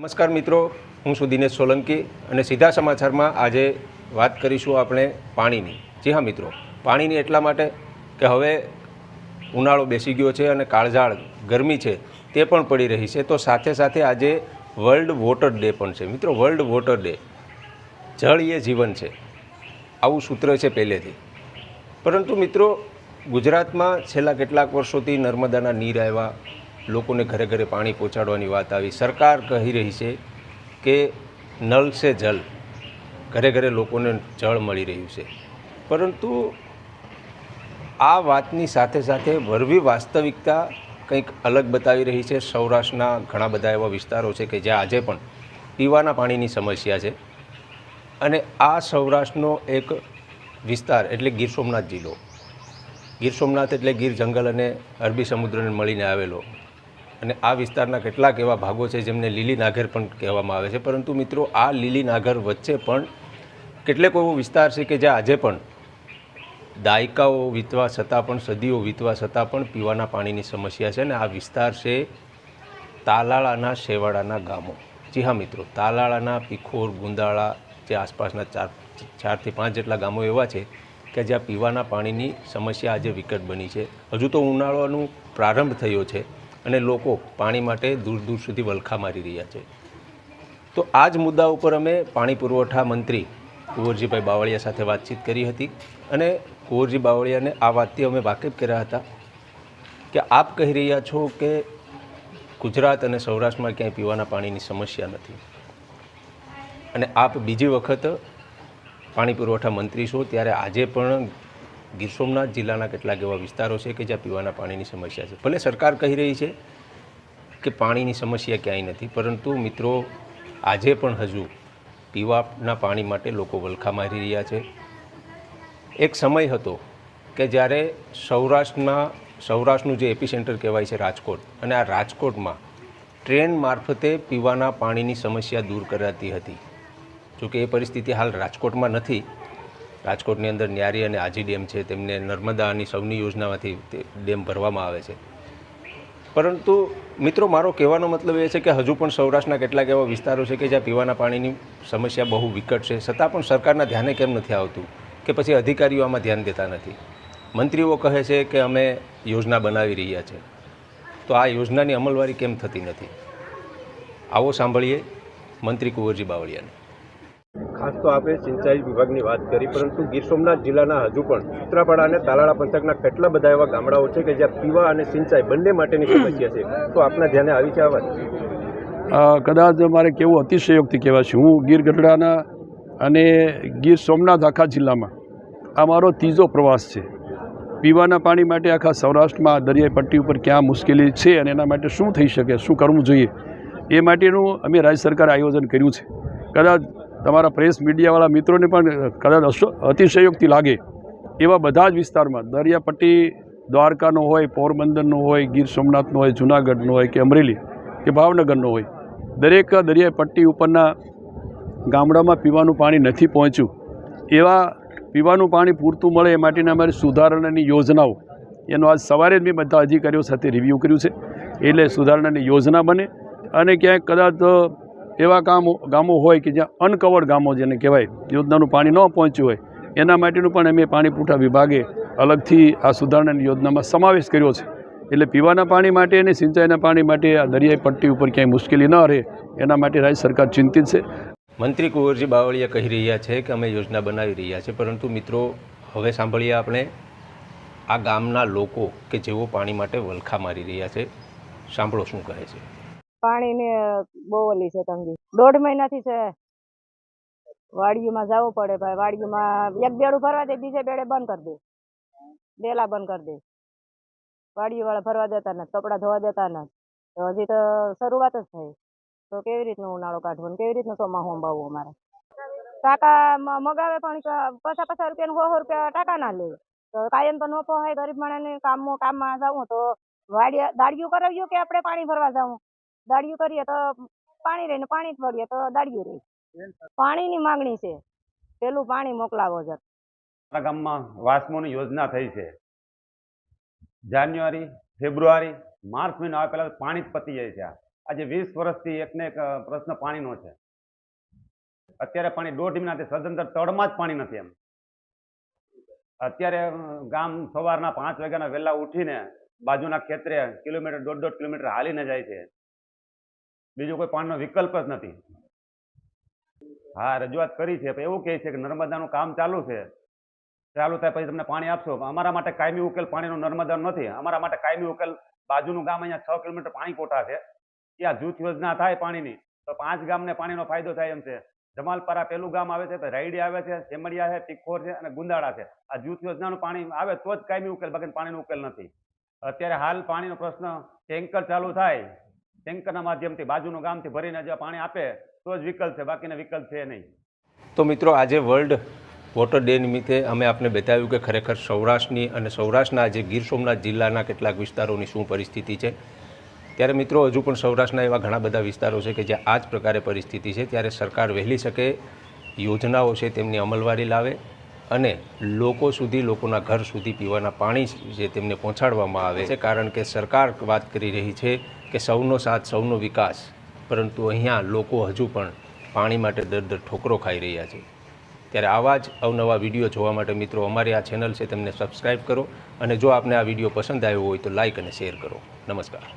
નમસ્કાર મિત્રો, હું છું દિનેશ સોલંકી અને સીધા સમાચારમાં આજે વાત કરીશું આપણે પાણીની. જી હા મિત્રો, પાણીની એટલા માટે કે હવે ઉનાળો બેસી ગયો છે અને કાળઝાળ ગરમી છે તે પણ પડી રહી છે. તો સાથે સાથે આજે વર્લ્ડ વોટર ડે પણ છે. મિત્રો, વર્લ્ડ વોટર ડે, જળ એ જીવન છે. આવું સૂત્ર છે પહેલેથી. પરંતુ મિત્રો, ગુજરાતમાં છેલ્લા કેટલાક વર્ષોથી નર્મદાના નીર આવ્યા લોકોને ઘરે ઘરે પાણી પહોંચાડવાની વાત આવી. સરકાર કહી રહી છે કે નલ સે જલ. ઘરે ઘરે લોકોને જળ મળી રહ્યું છે. પરંતુ આ વાતની સાથે સાથે વરવી વાસ્તવિકતા કંઈક અલગ બતાવી રહી છે. સૌરાષ્ટ્રના ઘણા બધા એવા વિસ્તારો છે કે જ્યાં આજે પણ પીવાના પાણીની સમસ્યા છે. અને આ સૌરાષ્ટ્રનો એક વિસ્તાર એટલે ગીર સોમનાથ જિલ્લો. ગીર સોમનાથ એટલે ગીર જંગલ અને અરબી સમુદ્રને મળીને આવેલો. અને આ વિસ્તારના કેટલાક એવા ભાગો છે જેમને લીલી નાગર પણ કહેવામાં આવે છે. પરંતુ મિત્રો, આ લીલી નાગર વચ્ચે પણ કેટલેક એવો વિસ્તાર છે કે જ્યાં આજે પણ દાયકાઓ વીતવા છતાં પણ, સદીઓ વીતવા છતાં પણ પીવાના પાણીની સમસ્યા છે અને આ વિસ્તાર છે તાલાળાના શેવાડાના ગામો. જી હા મિત્રો, તાલાળાના, પીખોર, ગુંદાળા જે આસપાસના ચાર ચારથી પાંચ જેટલા ગામો એવા છે કે જ્યાં પીવાના પાણીની સમસ્યા આજે વિકટ બની છે. હજુ તો ઉનાળાનું પ્રારંભ થયો છે. અને લોકો પાણી માટે દૂર દૂર સુધી વલખા મારી રહ્યા છે. તો આ જ મુદ્દા ઉપર અમે પાણી પુરવઠા મંત્રી કુંવરજીભાઈ બાવળિયા સાથે વાતચીત કરી હતી અને કુંવરજી બાવળિયાને આ વાતથી અમે વાકેફ કર્યા હતા કે આપ કહી રહ્યા છો કે ગુજરાત અને સૌરાષ્ટ્રમાં ક્યાંય પીવાના પાણીની સમસ્યા નથી. અને આપ બીજી વખત પાણી પુરવઠા મંત્રી છો ત્યારે આજે પણ ગીર સોમનાથ જિલ્લાના કેટલાક એવા વિસ્તારો છે કે જ્યાં પીવાના પાણીની સમસ્યા છે. ભલે સરકાર કહી રહી છે કે પાણીની સમસ્યા ક્યાંય નથી, પરંતુ મિત્રો, આજે પણ હજુ પીવાના પાણી માટે લોકો વલખા મારી રહ્યા છે. એક સમય હતો કે જ્યારે સૌરાષ્ટ્રના, સૌરાષ્ટ્રનું જે એપી સેન્ટર કહેવાય છે રાજકોટ, અને આ રાજકોટમાં ટ્રેન મારફતે પીવાના પાણીની સમસ્યા દૂર કરાતી હતી. જોકે એ પરિસ્થિતિ હાલ રાજકોટમાં નથી. રાજકોટની અંદર ન્યારી અને આજી ડેમ છે, તેમને નર્મદાની સૌની યોજનામાંથી તે ડેમ ભરવામાં આવે છે. પરંતુ મિત્રો, મારો કહેવાનો મતલબ એ છે કે હજુ પણ સૌરાષ્ટ્રના કેટલાક એવા વિસ્તારો છે કે જ્યાં પીવાના પાણીની સમસ્યા બહુ વિકટ છે. છતાં પણ સરકારના ધ્યાને કેમ નથી આવતું કે પછી અધિકારીઓ આમાં ધ્યાન દેતા નથી? મંત્રીઓ કહે છે કે અમે યોજના બનાવી રહ્યા છે. તો આ યોજનાની અમલવારી કેમ થતી નથી? આવો સાંભળીએ મંત્રી કુંવરજી બાવળિયાને. ખાસ તો આપણે સિંચાઈ વિભાગની વાત કરી, પરંતુ ગીર સોમનાથ જિલ્લાના હજુ પણ સૂત્રાપાડા અને તાલાળા પંથકના કેટલા બધા એવા ગામડાઓ છે કે જ્યાં પીવા અને સિંચાઈ બંને માટેની સમસ્યા છે? તો આપના ધ્યાને આવી છે આ વાત. કદાચ મારે કેવું અતિશયોક્તિ છે. હું ગીર ગઢડાના અને ગીર સોમનાથ આખા જિલ્લામાં, આ મારો ત્રીજો પ્રવાસ છે. પીવાના પાણી માટે આખા સૌરાષ્ટ્રમાં દરિયાઈ પટ્ટી ઉપર ક્યાં મુશ્કેલી છે અને એના માટે શું થઈ શકે, શું કરવું જોઈએ, એ માટેનું અમે રાજ્ય સરકારે આયોજન કર્યું છે. કદાચ તમારા પ્રેસ મીડિયાવાળા મિત્રોને પણ કદાચ અતિશયોક્તિ લાગે એવા બધા જ વિસ્તારમાં. દરિયાપટ્ટી દ્વારકાનો હોય, પોરબંદરનો હોય, ગીર સોમનાથનો હોય, જૂનાગઢનો હોય કે અમરેલી, કે ભાવનગરનો હોય. દરેક દરિયાપટ્ટી ઉપરના ગામડામાં પીવાનું પાણી નથી પહોંચ્યું. એવા પીવાનું પાણી પૂરતું મળે એ માટેની અમારી સુધારણાની યોજનાઓ. એનો આજ સવારે જ મેં બધા અધિકારીઓ સાથે રિવ્યૂ કર્યું છે. એટલે સુધારણાની યોજના બને અને ક્યાંક કદાચ એવા ગામો ગામો હોય કે જ્યાં અનકવર્ડ ગામો જેને કહેવાય, યોજનાનું પાણી ન પહોંચ્યું હોય, એના માટેનું પણ અમે પાણી પૂઠા વિભાગે અલગથી આ સુધારણાની યોજનામાં સમાવેશ કર્યો છે. એટલે પીવાના પાણી માટે અને સિંચાઈના પાણી માટે આ દરિયાઈ પટ્ટી ઉપર ક્યાંય મુશ્કેલી ન રહે, એના માટે રાજ્ય સરકાર ચિંતિત છે. મંત્રી કુંવરજી બાવળિયા કહી રહ્યા છે કે અમે યોજના બનાવી રહ્યા છે, પરંતુ મિત્રો, હવે સાંભળીએ આપણે આ ગામના લોકો કે જેઓ પાણી માટે વલખા મારી રહ્યા છે. સાંભળો શું કહે છે. પાણીની બહુ ઓલી છે તંગી. દોઢ મહિનાથી છે. વાડીઓમાં જવું પડે ભાઈ વાડીઓમાં એક બેડું ભરવા દે, બીજે બેડે બંધ કરી દે. ડેલા બંધ કરી દે. વાડીઓ વાળા ભરવા દેતા નથી, કપડાં ધોવા દેતા નથી. તો હજી તો શરૂઆત જ થઈ. તો કેવી રીતનું ઉનાળો કાઢવો ને કેવી રીતનું ચોમાસું અંબાવવું અમારે? ટાકા મગાવે પણ પચાસ પચાસ રૂપિયા સો સો રૂપિયા ટાકા ના લે. તો કાયમ તો ન હોય ગરીબ માણસને કામમાં કામમાં જવું તો વાડી દાડિયું કરાવ્યું કે આપણે પાણી ભરવા જવું? દાડિયું કરીએ તો પાણી રહે ને પાણી ભરીએ તો દાડિયું રહે. પાણીની માંગણી છે. પેલું પાણી મોકલાવો છે આપણા ગામમાં વાસ્મોની યોજના થઈ છે. જાન્યુઆરી ફેબ્રુઆરી માર્ચ મહિનો આવે પહેલાં પાણી જ પતી જાય છે આજે વીસ વર્ષથી એકને એક પ્રશ્ન પાણીનો છે. અત્યારે પાણી દોઢ મહિનાથી સદંતર તળમાં જ પાણી નથી એમ. અત્યારે ગામ સવારના પાંચ વાગ્યાના વહેલા ઉઠીને બાજુના ખેતરે કિલોમીટર દોઢ દોઢ કિલોમીટર હાલીને જાય છે. બીજો કોઈ પાણીનો વિકલ્પ જ નથી. હા, રજૂઆત કરી છે. એવું કહે છે કે નર્મદાનું કામ ચાલુ છે. ચાલુ થાય પછી તમને પાણી આપશો. અમારા માટે કાયમી ઉકેલ પાણીનો નર્મદાનો નથી. અમારા માટે કાયમી ઉકેલ બાજુનું ગામ અહીંયા છ કિલોમીટર પાણી કોટા છે. ત્યાં જૂથ યોજના થાય પાણીની. તો પાંચ ગામને પાણીનો ફાયદો થાય એમ છે. જમાલપરા પેલું ગામ આવે છે રાયડી આવે છે સેમડિયા છે, તીખોર છે અને ગુંદાળા છે. આ જૂથ યોજનાનું પાણી આવે તો જ કાયમી ઉકેલ, બાકી પાણીનો ઉકેલ નથી. અત્યારે હાલ પાણીનો પ્રશ્ન ટેન્કર ચાલુ થાય. ટેન્કરના માધ્યમથી, બાજુનું ગામથી ભરીને જો પાણી આપે, તો જ વિકલ્પ છે, બાકીના વિકલ્પ છે નહીં. તો મિત્રો, આજે વર્લ્ડ વોટર ડે નિમિત્તે અમે આપને બતાવ્યું કે ખરેખર સૌરાષ્ટ્રની અને સૌરાષ્ટ્રના જે ગીર સોમનાથ જિલ્લાના કેટલાક વિસ્તારોની શું પરિસ્થિતિ છે. ત્યારે મિત્રો, હજુ પણ સૌરાષ્ટ્રના એવા ઘણા બધા વિસ્તારો છે કે જ્યાં આ જ પ્રકારે પરિસ્થિતિ છે. ત્યારે સરકાર વહેલી શકે, યોજનાઓ છે તેમની અમલવારી લાવે અને લોકો સુધી, લોકોના ઘર સુધી પીવાના પાણી જે તેમને પહોંચાડવામાં આવે છે. કારણ કે સરકાર વાત કરી રહી છે કે સૌનો સાથ, સૌનો વિકાસ. પરંતુ અહીંયા લોકો હજુ પણ પાણી માટે દર દર ઠોકરો ખાઈ રહ્યા છે. ત્યારે આવા જ અવનવા વીડિયો જોવા માટે મિત્રો અમારી આ ચેનલ છે, તેમને સબસ્ક્રાઈબ કરો અને જો આપને આ વીડિયો પસંદ આવ્યો હોય તો લાઇક અને શેર કરો. નમસ્કાર.